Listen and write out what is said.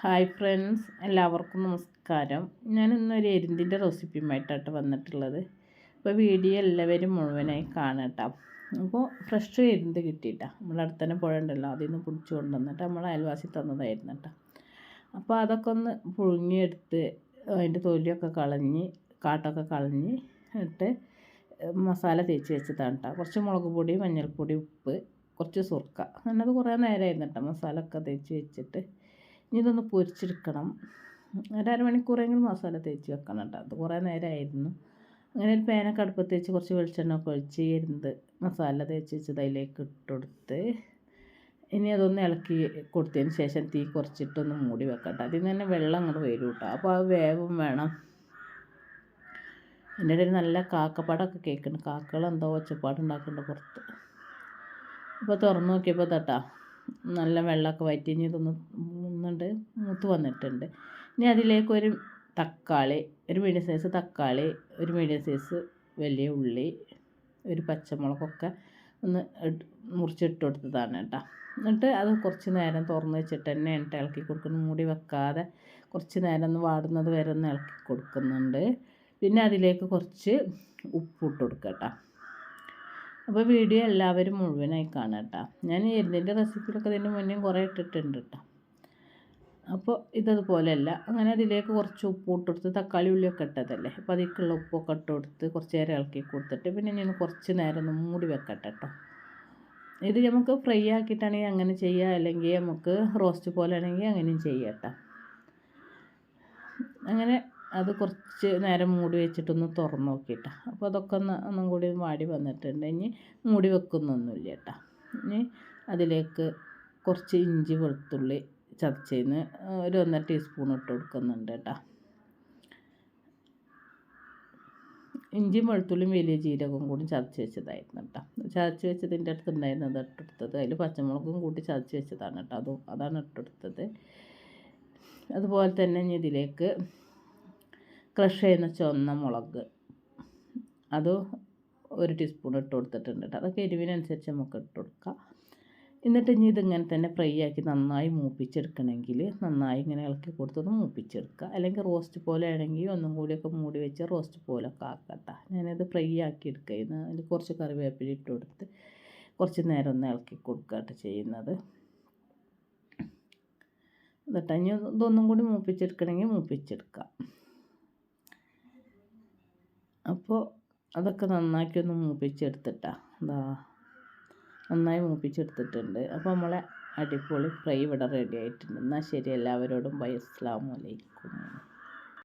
Hi friends എല്ലാവർക്കും നമസ്കാരം. ഞാൻ ഇന്നൊരു എരിന്തിന്റെ റെസിപ്പിയുമായിട്ടാണ് വന്നിട്ടുള്ളത്. അപ്പോൾ വീഡിയോ എല്ലാവരും മുഴുവനായി കാണട്ടോ അപ്പോൾ ഫ്രഷ് എരിന്ത് കിട്ടിയിട്ടാണ് നമ്മുടെ അടുത്ത് തന്നെ പുഴ ഉണ്ടല്ലോ അതിൽ നിന്ന് പിടിച്ചു കൊണ്ടുവന്നിട്ട് നമ്മൾ അയൽവാസി തന്നതായിരുന്നു കേട്ടോ. അപ്പോൾ അതൊക്കെ ഒന്ന് പുഴുങ്ങിയെടുത്ത് അതിന്റെ തൊലിയൊക്കെ കളഞ്ഞ് കാട്ടൊക്കെ കളഞ്ഞ് ഇട്ട് മസാല തേച്ച് വെച്ചതാണ് കേട്ടോ. കുറച്ച് മുളക് പൊടി മഞ്ഞൾപ്പൊടി ഉപ്പ് കുറച്ച് സുർക്ക. അങ്ങനെ അത് കുറേ നേരമായിരുന്നു കേട്ടോ മസാല ഒക്കെ തേച്ച് വെച്ചിട്ട് ഇനി ഇതൊന്ന് പൊരിച്ചെടുക്കണം. ഒരു അരമണിക്കൂറെങ്കിലും മസാല തേച്ച് വെക്കണം കേട്ടോ. അത് കുറേ നേരമായിരുന്നു അങ്ങനെ ഒരു പേനൊക്കെ അടുപ്പത്ത് വെച്ച് കുറച്ച് വെളിച്ചെണ്ണ ഒക്കെ ഒഴിച്ച് ഇരുന്ന് മസാല തേച്ച് വെച്ചത് അതിലേക്ക് ഇട്ടുകൊടുത്ത് ഇനി അതൊന്ന് ഇളക്കി കൊടുത്തതിന് ശേഷം തീ കുറച്ചിട്ടൊന്ന് മൂടി വെക്കട്ടെ അതിൽ നിന്ന് തന്നെ വെള്ളം അങ്ങോട്ട് വരും കേട്ടോ. അപ്പോൾ ആ വേവും വേണം. എന്റെ ഇടയിൽ നല്ല കാക്കപ്പാടൊക്കെ കേൾക്കുന്നുണ്ട്. കാക്കകൾ എന്തോ ഒച്ചപ്പാടുണ്ടാക്കുന്നുണ്ട് പുറത്ത്. അപ്പോൾ തുറന്നു നോക്കിയപ്പോൾ തട്ടാ നല്ല വെള്ളമൊക്കെ വറ്റി ഇനി ഇതൊന്ന് മൂന്നുണ്ട് മൂത്ത് വന്നിട്ടുണ്ട്. ഇനി അതിലേക്ക് ഒരു തക്കാളി ഒരു മീഡിയം സൈസ് തക്കാളി ഒരു മീഡിയം സൈസ് വലിയ ഉള്ളി ഒരു പച്ചമുളകൊക്കെ ഒന്ന് മുറിച്ചിട്ട് കൊടുത്തതാണ് കേട്ടോ. എന്നിട്ട് അത് കുറച്ച് നേരം തുറന്ന് വെച്ചിട്ട് തന്നെ എണ്ണ ഇളക്കി കൊടുക്കുന്നു മൂടി വെക്കാതെ കുറച്ച് നേരം ഒന്ന് വാടുന്നത് വരെ ഒന്ന് ഇളക്കി കൊടുക്കുന്നുണ്ട്. പിന്നെ അതിലേക്ക് കുറച്ച് ഉപ്പിട്ട് കൊടുക്കുക കേട്ടോ. അപ്പോൾ വീഡിയോ എല്ലാവരും മുഴുവനായി കാണാം കേട്ടോ. ഞാൻ എരുന്നിന്റെ റെസിപ്പിയിലൊക്കെ ഇതിന് മുന്നേ കുറേ ഇട്ടിട്ടുണ്ട് കേട്ടോ. അപ്പോൾ ഇതതുപോലെയല്ല. അങ്ങനെ അതിലേക്ക് കുറച്ച് ഉപ്പ് ഇട്ടെടുത്ത് തക്കാളി ഉള്ളിയൊക്കെ ഇട്ടതല്ലേ? അപ്പോൾ അതിലേക്കുള്ള ഉപ്പൊക്കെ ഇട്ട് കൊടുത്ത് കുറച്ച് നേരം ഇളക്കി കൊടുത്തിട്ട് പിന്നെ ഞാൻ കുറച്ച് നേരം ഒന്ന് മൂടി വെക്കട്ടെ കേട്ടോ ഇത് നമുക്ക് ഫ്രൈ ആക്കിയിട്ടാണെങ്കിൽ അങ്ങനെ ചെയ്യാം. അല്ലെങ്കിൽ നമുക്ക് റോസ്റ്റ് പോലെ ആണെങ്കിൽ അങ്ങനെയും ചെയ്യാം അങ്ങനെ അത് കുറച്ച് നേരം മൂടി വെച്ചിട്ടൊന്ന് തുറന്ന് നോക്കിയിട്ടാ അപ്പോൾ അതൊക്കെ ഒന്ന് ഒന്നും കൂടി വാടി വന്നിട്ടുണ്ട്. ഇനി മൂടി വെക്കുന്നൊന്നുമില്ല കേട്ടോ ഇനി അതിലേക്ക് കുറച്ച് ഇഞ്ചി വെളുത്തുള്ളി ചതച്ചതിന് ഒരു ഒന്നര ടീസ്പൂൺ ഇട്ട് കൊടുക്കുന്നുണ്ട് കേട്ടോ. ഇഞ്ചിയും വെളുത്തുള്ളിയും വലിയ ജീരകവും കൂടി ചതച്ച് വെച്ചതായിരുന്നു കേട്ടോ. ചതച്ച് വെച്ചതിന്റെ അടുത്ത് ഉണ്ടായിരുന്നത് ഇട്ടെടുത്തത് അതിൽ പച്ചമുളകും കൂട്ടി ചതച്ച് വെച്ചതാണ് കേട്ടോ. അതും അതാണ് ഇട്ടെടുത്തത് അതുപോലെ തന്നെ ഇനി ഇതിലേക്ക് ക്രഷ് ചെയ്യുന്ന ചുവന്ന മുളക് അത് ഒരു ടീസ്പൂൺ ഇട്ട് കൊടുത്തിട്ടുണ്ട് കേട്ടോ. അതൊക്കെ എരിവിനനുസരിച്ച് നമുക്ക് ഇട്ട് കൊടുക്കാം. എന്നിട്ട് ഇനി ഇതിങ്ങനെ തന്നെ ഫ്രൈ ആക്കി നന്നായി മൂപ്പിച്ചെടുക്കണമെങ്കിൽ നന്നായി ഇങ്ങനെ ഇളക്കി കൊടുത്തൊന്ന് മൂപ്പിച്ചെടുക്കുക. അല്ലെങ്കിൽ റോസ്റ്റ് പോലെ ആണെങ്കിൽ ഒന്നും കൂടിയൊക്കെ മൂടി വെച്ച് റോസ്റ്റ് പോലൊക്കെ ആക്കട്ടെ. ഞാനത് ഫ്രൈ ആക്കി എടുക്കുക അതിൽ കുറച്ച് കറിവേപ്പില ഇട്ട് കൊടുത്ത് കുറച്ച് നേരം ഒന്ന് ഇളക്കി കൊടുക്കുകയാണ് ചെയ്യുന്നത്. എന്നിട്ട് ഇനി ഇതൊന്നും കൂടി മൂപ്പിച്ചെടുക്കണമെങ്കിൽ മൂപ്പിച്ചെടുക്കാം അപ്പോൾ അതൊക്കെ നന്നാക്കി ഒന്ന് മൂപ്പിച്ചെടുത്തിട്ടാണ് എന്താ നന്നായി മൂപ്പിച്ചെടുത്തിട്ടുണ്ട്. അപ്പോൾ നമ്മളെ അടിപൊളി ഫ്രൈ ഇവിടെ റെഡി ആയിട്ടുണ്ട്. എന്നാൽ ശരി എല്ലാവരോടും ബൈ അസ്സാം വലൈക്കും